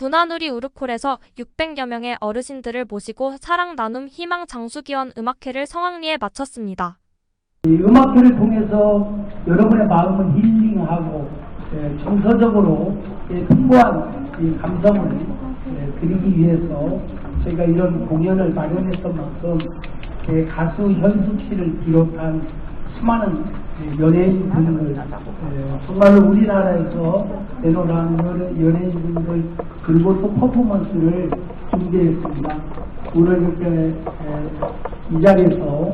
문화누리 우르콜에서 600여 명의 어르신들을 모시고 사랑 나눔 희망 장수기원 음악회를 성황리에 마쳤습니다. 이 음악회를 통해서 여러분의 마음을 힐링하고 예, 정서적으로 예, 풍부한 이 감성을 예, 드리기 위해서 저희가 이런 공연을 마련했던 만큼 예, 가수 현숙 씨를 비롯한 수많은 예, 연예인 분들 예, 정말로 우리나라에서 내노라는 연예인분들 그리고 또 퍼포먼스를 준비했습니다. 오늘 이렇게 예, 이 자리에서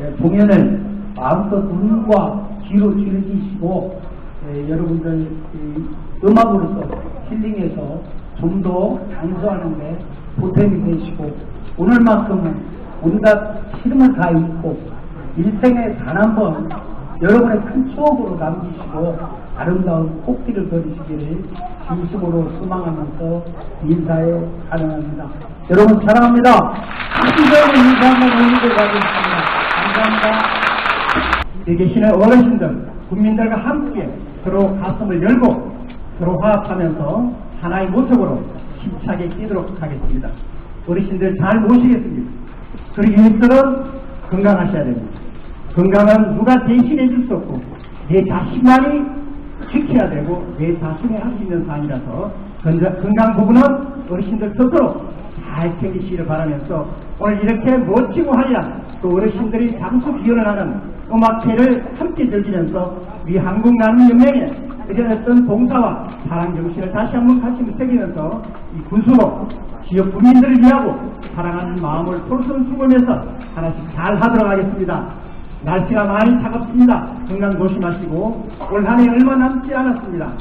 예, 공연을 마음껏 눈과 귀로 즐기시고 예, 여러분들 이 음악으로서 힐링해서 좀 더 장수하는데 보탬이 되시고 오늘만큼은 온갖 시름을 다 잊고 일생에 단 한 번 여러분의 큰 추억으로 남기시고 아름다운 꽃길을 걸으시기를 진심으로 소망하면서 인사에 가능합니다. 여러분 사랑합니다. 함께 인사 한번 올리고 가겠습니다. 감사합니다. 여기 계시는 어르신들, 국민들과 함께 서로 가슴을 열고 서로 화합하면서 하나의 모습으로 힘차게 뛰도록 하겠습니다. 어르신들 잘 모시겠습니다. 그리고 위해서는 건강하셔야 됩니다. 건강은 누가 대신해 줄 수 없고 내 자신만이 지켜야 되고 내 자신이 할 수 있는 사안이라서 건강, 부분은 어르신들 스스로 잘 챙기시기를 바라면서 오늘 이렇게 멋지고 하얀 또 어르신들이 장수 기원을 하는 음악회를 함께 즐기면서 우리 한국 나눔 연맹에 그전했던 봉사와 사랑 정신을 다시 한번 가슴에 새기면서 이 군수로 지역 국민들을 위하고 사랑하는 마음을 솔선 수범해서 하나씩 잘 하도록 하겠습니다. 날씨가 많이 차갑습니다. 건강 조심하시고 올 한 해 얼마 남지 않았습니다.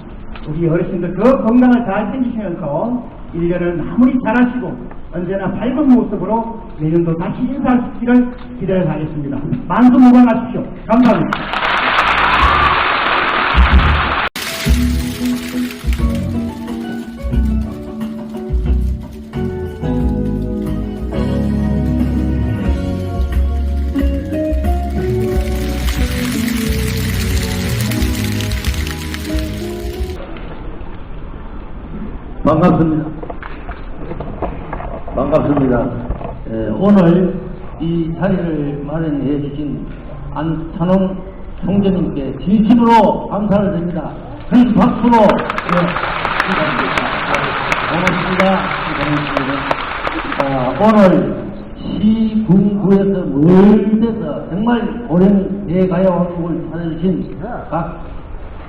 우리 어르신들 그 건강을 잘 챙기시면서 1년을 마무리 잘하시고 언제나 밝은 모습으로 내년도 다시 인사할 수 있기를 기대를 하겠습니다. 만수무강하십시오. 감사합니다. 반갑습니다. 반갑습니다. 에, 오늘 이 자리를 마련해 주신 안찬홍 총재님께 진심으로 감사를 드립니다. 큰 박수로 예, 고맙습니다. 고맙습니다. 아, 오늘 시군구에서 멀데서 정말 오랜 대가요곡을 찾아주신 각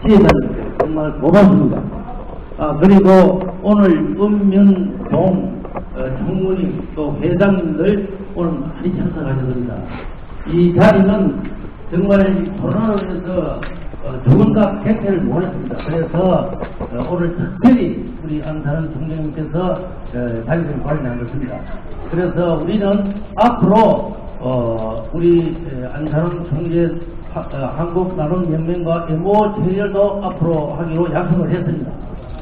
지혜자님께 정말 고맙습니다. 아, 그리고 오늘 읍면동 어, 총무님 또 회장님들 오늘 많이 참석하셨습니다. 이 자리는 정말 이 코로나로 인해서 어, 조금가 객체를 못했습니다. 그래서 어, 오늘 특별히 우리 안사람 총장님께서 어, 자리를 관리한 것입니다. 그래서 우리는 앞으로 어, 우리 안사람 총재 하- 어, 한국 나눔 연맹과 MO 체결도 앞으로 하기로 약속을 했습니다.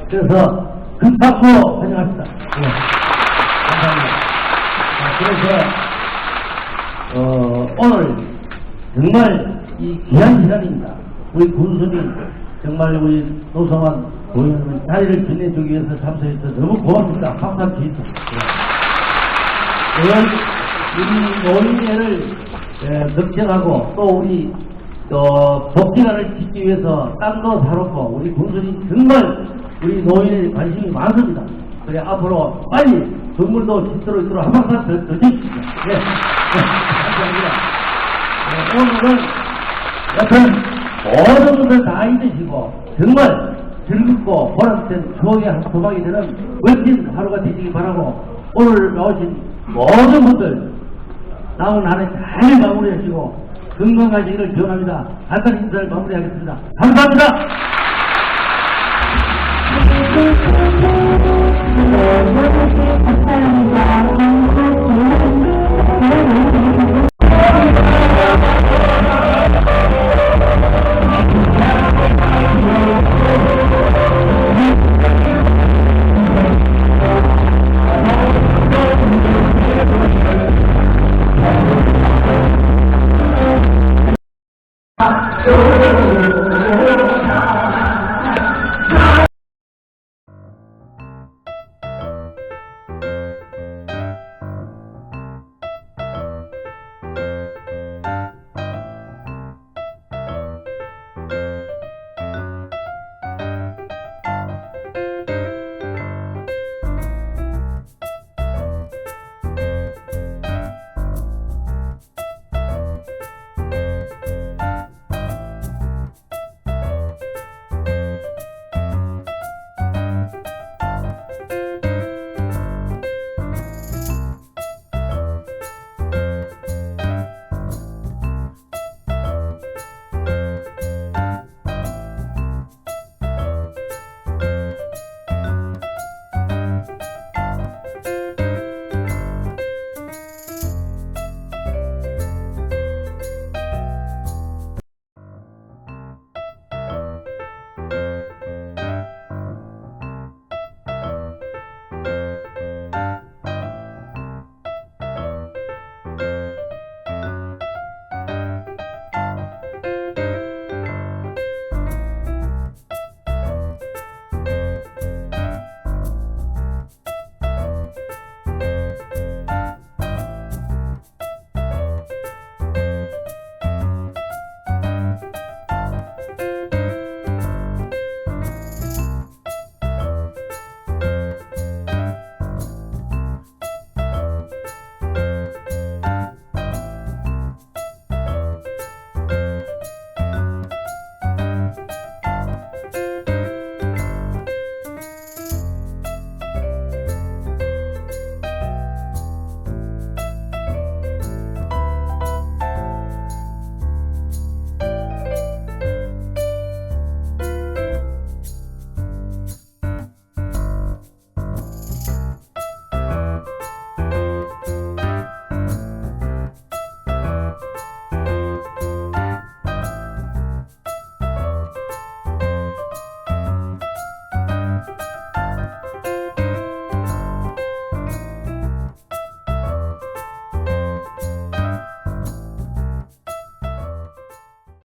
그래서 큰 박수 환영합니다. 예. 감사합니다. 자, 그래서 어, 오늘 정말 이 귀한 시간입니다. 우리 군수님 정말 우리 노성환 고위원님 자리를 빛내주기 위해서 참석해서 너무 고맙습니다. 감사 드립니다. 예. 오늘 우리 노인회를 예, 득정하고 또 우리 또 복지관을 짓기 위해서 땅도 사놓고 우리 군수님 정말 우리 노인에 관심이 많습니다. 그래 앞으로 빨리 건물도 짓도록 있도록 한 방만 더, 더 주십시오. 네. 네. 감사합니다. 네, 오늘은 여튼 모든 분들 다 잊으시고 정말 즐겁고 보람된 추억의 한 조각이 되는 멋진 하루가 되시기 바라고 오늘 나오신 모든 분들 남은 한해 잘 마무리하시고 건강하시기를 기원합니다. 간단 인사를 마무리하겠습니다. 감사합니다. 감사합니다. 하 나, 둘, 셋,